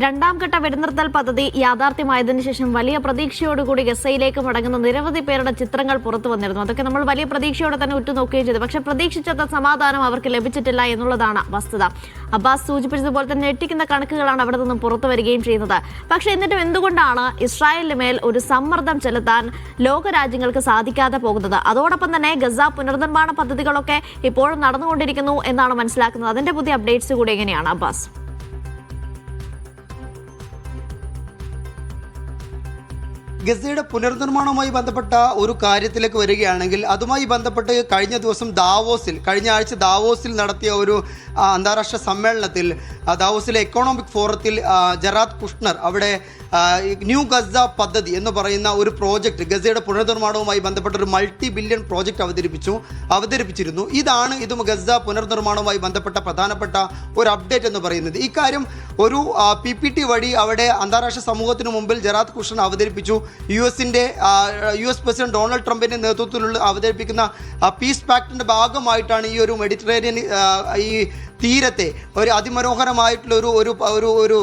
രണ്ടാം ഘട്ട വെടിനിർത്തൽ പദ്ധതി യാഥാർത്ഥ്യമായതിനു ശേഷം വലിയ പ്രതീക്ഷയോടുകൂടി ഗസയിലേക്ക് മടങ്ങുന്ന നിരവധി പേരുടെ ചിത്രങ്ങൾ പുറത്തു വന്നിരുന്നു. അതൊക്കെ നമ്മൾ വലിയ പ്രതീക്ഷയോടെ തന്നെ ഉറ്റുനോക്കുകയും ചെയ്തു. പക്ഷെ പ്രതീക്ഷിച്ചത്ര സമാധാനം അവർക്ക് ലഭിച്ചിട്ടില്ല എന്നുള്ളതാണ് വസ്തുത. അബ്ബാസ് സൂചിപ്പിച്ചതുപോലെ തന്നെ ഞെട്ടിക്കുന്ന കണക്കുകളാണ് അവിടെ നിന്നും പുറത്തു വരികയും ചെയ്യുന്നത്. പക്ഷെ എന്നിട്ടും എന്തുകൊണ്ടാണ് ഇസ്രായേലിന് മേൽ ഒരു സമ്മർദ്ദം ചെലുത്താൻ ലോകരാജ്യങ്ങൾക്ക് സാധിക്കാതെ പോകുന്നത്? അതോടൊപ്പം തന്നെ ഗസ പുനർനിർമ്മാണ പദ്ധതികളൊക്കെ ഇപ്പോഴും നടന്നുകൊണ്ടിരിക്കുന്നു എന്നാണ് മനസ്സിലാക്കുന്നത്. അതിന്റെ പുതിയ അപ്ഡേറ്റ്സ് കൂടി എങ്ങനെയാണ് അബ്ബാസ്? ഗസയുടെ പുനർനിർമ്മാണവുമായി ബന്ധപ്പെട്ട ഒരു കാര്യത്തിലേക്ക് വരികയാണെങ്കിൽ അതുമായി ബന്ധപ്പെട്ട് കഴിഞ്ഞ ദിവസം ദാവോസിൽ കഴിഞ്ഞ ആഴ്ച ദാവോസിൽ നടത്തിയ ഒരു അന്താരാഷ്ട്ര സമ്മേളനത്തിൽ ദാവോസിലെ എക്കണോമിക് ഫോറത്തിൽ ജറാത്ത് കുഷ്ണർ അവിടെ ന്യൂ ഗസ പദ്ധതി എന്ന് പറയുന്ന ഒരു പ്രോജക്റ്റ് ഗസയുടെ പുനർനിർമ്മാണവുമായി ബന്ധപ്പെട്ട ഒരു മൾട്ടി ബില്യൺ പ്രോജക്റ്റ് അവതരിപ്പിച്ചു അവതരിപ്പിച്ചിരുന്നു. ഇതാണ് ഇതും ഗസ പുനർനിർമ്മാണവുമായി ബന്ധപ്പെട്ട പ്രധാനപ്പെട്ട ഒരു അപ്ഡേറ്റ് എന്ന് പറയുന്നത്. ഇക്കാര്യം ഒരു പി പി ടി വഴി അവിടെ അന്താരാഷ്ട്ര സമൂഹത്തിന് മുമ്പിൽ ജറാദ് കൃഷ്ണൻ അവതരിപ്പിച്ചു. യു എസിന്റെ യു എസ് പ്രസിഡന്റ് ഡൊണാൾഡ് ട്രംപിന്റെ നേതൃത്വത്തിലുള്ള അവതരിപ്പിക്കുന്ന പീസ് പാക്ടിന്റെ ഭാഗമായിട്ടാണ് ഈ ഒരു മെഡിറ്ററേനിയൻ ഈ തീരത്തെ ഒരു അതിമനോഹരമായിട്ടുള്ള ഒരു ഒരു ഒരു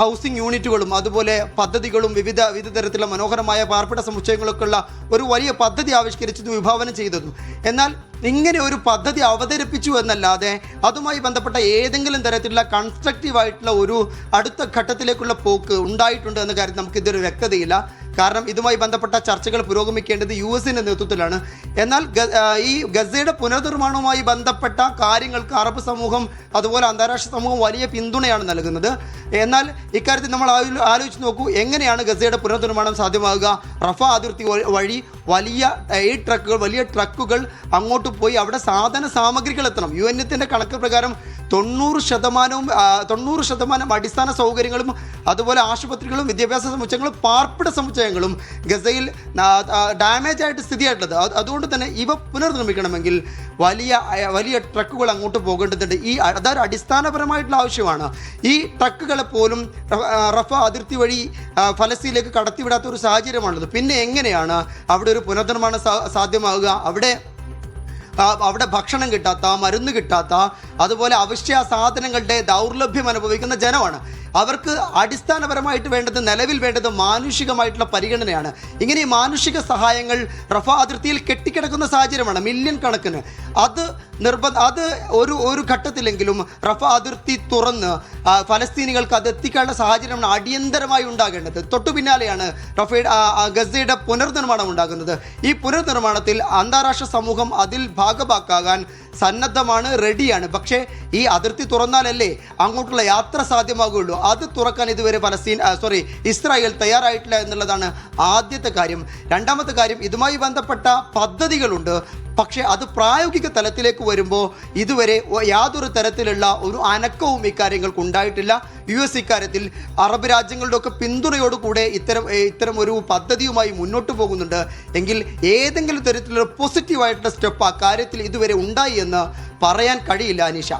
ഹൗസിംഗ് യൂണിറ്റുകളും അതുപോലെ പദ്ധതികളും വിവിധ വിവിധ തരത്തിലുള്ള മനോഹരമായ പാർപ്പിട സമുച്ചയങ്ങളൊക്കെ ഉള്ള ഒരു വലിയ പദ്ധതി ആവിഷ്കരിച്ചതും വിഭാവനം ചെയ്തതും. എന്നാൽ ഇങ്ങനെ ഒരു പദ്ധതി അവതരിപ്പിച്ചു എന്നല്ലാതെ അതുമായി ബന്ധപ്പെട്ട ഏതെങ്കിലും തരത്തിലുള്ള കൺസ്ട്രക്റ്റീവായിട്ടുള്ള ഒരു അടുത്ത ഘട്ടത്തിലേക്കുള്ള പോക്ക് ഉണ്ടായിട്ടുണ്ട് എന്ന കാര്യം നമുക്ക് ഇതൊരു വ്യക്തതയില്ല. കാരണം ഇതുമായി ബന്ധപ്പെട്ട ചർച്ചകൾ പുരോഗമിക്കേണ്ടത് യു എസിന്റെ നേതൃത്വത്തിലാണ്. എന്നാൽ ഈ ഗസയുടെ പുനർനിർമ്മാണവുമായി ബന്ധപ്പെട്ട കാര്യങ്ങൾക്ക് അറബ് സമൂഹം അതുപോലെ അന്താരാഷ്ട്ര സമൂഹം വലിയ പിന്തുണയാണ് നൽകുന്നത്. എന്നാൽ ഇക്കാര്യത്തിൽ നമ്മൾ ആലോ- ആലോചിച്ച് നോക്കൂ എങ്ങനെയാണ് ഗസയുടെ പുനർനിർമ്മാണം സാധ്യമാകുക? റഫ അതിർത്തി വഴി വലിയ എയ്ഡ് ട്രക്കുകൾ വലിയ ട്രക്കുകൾ അങ്ങോട്ട് പോയി അവിടെ സാധന സാമഗ്രികൾ എത്തണം. യു എൻ കണക്ക് പ്രകാരം തൊണ്ണൂറ് ശതമാനവും തൊണ്ണൂറ് ശതമാനം അടിസ്ഥാന സൗകര്യങ്ങളും അതുപോലെ ആശുപത്രികളും വിദ്യാഭ്യാസ സമുച്ചയങ്ങളും പാർപ്പിട സമുച്ചയങ്ങളും ഗസയിൽ ഡാമേജ് ആയിട്ട് സ്ഥിതിയായിട്ടുള്ളത്. അത് അതുകൊണ്ട് തന്നെ ഇവ പുനർനിർമ്മിക്കണമെങ്കിൽ വലിയ വലിയ ട്രക്കുകൾ അങ്ങോട്ട് പോകേണ്ടതുണ്ട്. ഈ അതൊരു അടിസ്ഥാനപരമായിട്ടുള്ള ആവശ്യമാണ്. ഈ ട്രക്കുകളെ പോലും റഫ- അതിർത്തി വഴി ഫലസ്തീനിലേക്ക് കടത്തിവിടാത്ത ഒരു സാഹചര്യമാണുള്ളത്. പിന്നെ എങ്ങനെയാണ് അവിടെ ഒരു പുനർനിർമ്മാണം സാധ്യമാകുക അവിടെ അവിടെ ഭക്ഷണം കിട്ടാത്ത മരുന്ന് കിട്ടാത്ത അതുപോലെ അവശ്യ സാധനങ്ങളുടെ ദൗർലഭ്യം അനുഭവിക്കുന്ന ജനമാണ്. അവർക്ക് അടിസ്ഥാനപരമായിട്ട് വേണ്ടത് നിലവിൽ വേണ്ടത് മാനുഷികമായിട്ടുള്ള പരിഗണനയാണ്. ഇങ്ങനെ മാനുഷിക സഹായങ്ങൾ റഫ അതിർത്തിയിൽ കെട്ടിക്കിടക്കുന്ന സാഹചര്യമാണ് മില്യൺ കണക്കിന്. അത് നിർബന്ധ അത് ഒരു ഒരു ഘട്ടത്തിലെങ്കിലും റഫ അതിർത്തി തുറന്ന് ഫലസ്തീനികൾക്ക് അത് എത്തിക്കാനുള്ള സാഹചര്യമാണ് അടിയന്തരമായി ഉണ്ടാകേണ്ടത്. തൊട്ടു പിന്നാലെയാണ് റഫയുടെ ഗസയുടെ പുനർനിർമ്മാണം ഉണ്ടാകുന്നത്. ഈ പുനർനിർമ്മാണത്തിൽ അന്താരാഷ്ട്ര സമൂഹം അതിൽ ഭാഗഭാക്കാകാൻ സന്നദ്ധമാണ് റെഡിയാണ്. പക്ഷേ ഈ അതിർത്തി തുറന്നാലല്ലേ അങ്ങോട്ടുള്ള യാത്ര സാധ്യമാകുള്ളൂ. അത് തുറക്കാൻ ഇതുവരെ ഫലസ്തീൻ സോറി ഇസ്രായേൽ തയ്യാറായിട്ടില്ല എന്നുള്ളതാണ് ആദ്യത്തെ കാര്യം. രണ്ടാമത്തെ കാര്യം ഇതുമായി ബന്ധപ്പെട്ട പദ്ധതികളുണ്ട്. പക്ഷേ അത് പ്രായോഗിക തലത്തിലേക്ക് വരുമ്പോൾ ഇതുവരെ യാതൊരു തരത്തിലുള്ള ഒരു അനക്കവും ഇക്കാര്യങ്ങൾക്ക് ഉണ്ടായിട്ടില്ല. യു എസ് ഇക്കാര്യത്തിൽ അറബ് രാജ്യങ്ങളുടെ ഒക്കെ പിന്തുണയോടുകൂടെ ഇത്തരം ഇത്തരം ഒരു പദ്ധതിയുമായി മുന്നോട്ട് പോകുന്നുണ്ട്. എങ്കിൽ ഏതെങ്കിലും തരത്തിലുള്ള പോസിറ്റീവായിട്ടുള്ള സ്റ്റെപ്പ് ആ കാര്യത്തിൽ ഇതുവരെ ഉണ്ടായി എന്ന് പറയാൻ കഴിയില്ല അനീഷ.